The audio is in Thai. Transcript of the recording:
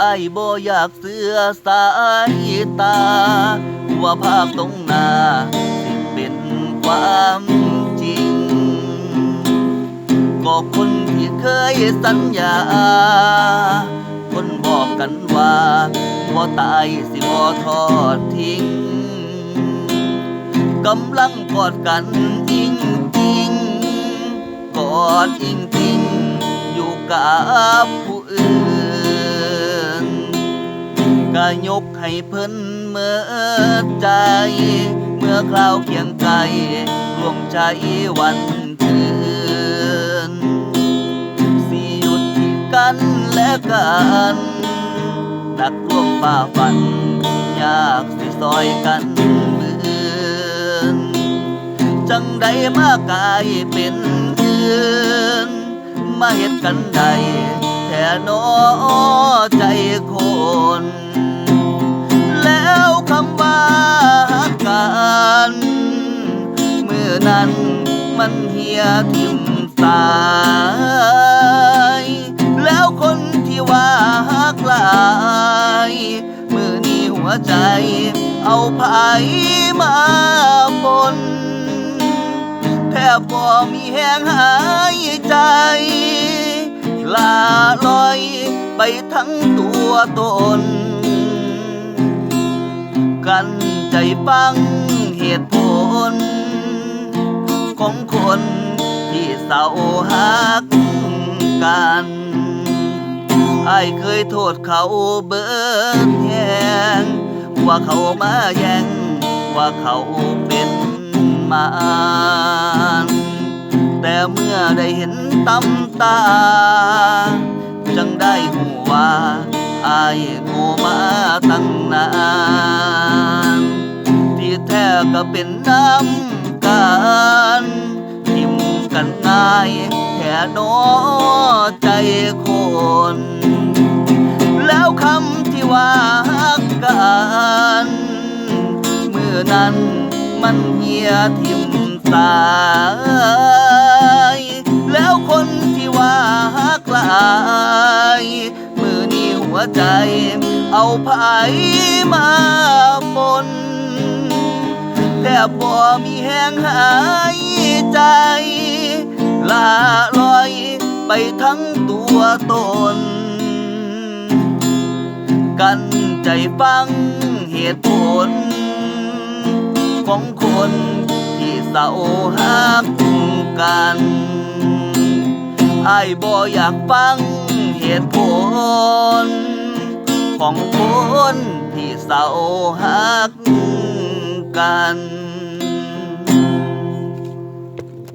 ไอ้บ่อยากเสือสายตา ว่าภาพตรงหน้าสิเป็นความจริง ก็คนที่เคยสัญญา คนบอกกันว่าบ่ตายสิบ่ทอดทิ้ง กำลังกอดกันอิงอิงกอดอิงอิงอยู่กับผู้ ยกให้เพิ่นเมื่อใจ เมื่อคราวเคียงไกลร่วมใจวันคืนสิหยุดที่กันและกันดักร่วมฝ่าฟันอยากสิซอยกันมือนจังใดมากายเป็นอื่นมาเฮ็ดกันใดแท่นอใจคน มันเหียทิมสาย แล้วคนที่ว่าหักลาย มือนี้หัวใจ เอาไผมาปนแทบบ่มีแหงหายใจ ลาลอยไปทั้งตัวตน กันใจฟังเหตุผล ของคนที่เศร้าหักกันไอ้เคยโทษเขาเบิดแยงว่าเขามาแย่งว่าเขาเป็นมารแต่เมื่อได้เห็นตำตา จังได้หูว่าอายโง่มาตั้งนาน ที่แท้ก็เป็นน้ำ กันทิมกันง่ายแค่นอใจคน แล้วคำที่ว่ากัน เมื่อนั้นมันเหียทิมสายแล้วคนที่ว่าฮักลายมือนี้หัวใจ เอาไผมา บบ่มีแหงหายใจ ลาลอยไปทั้งตัวตน กันใจฟังเหตุผล ของคนที่เศร้าหักกันไอ้บ่อยากฟังเหตุผล ของคนที่เศร้าหัก กัน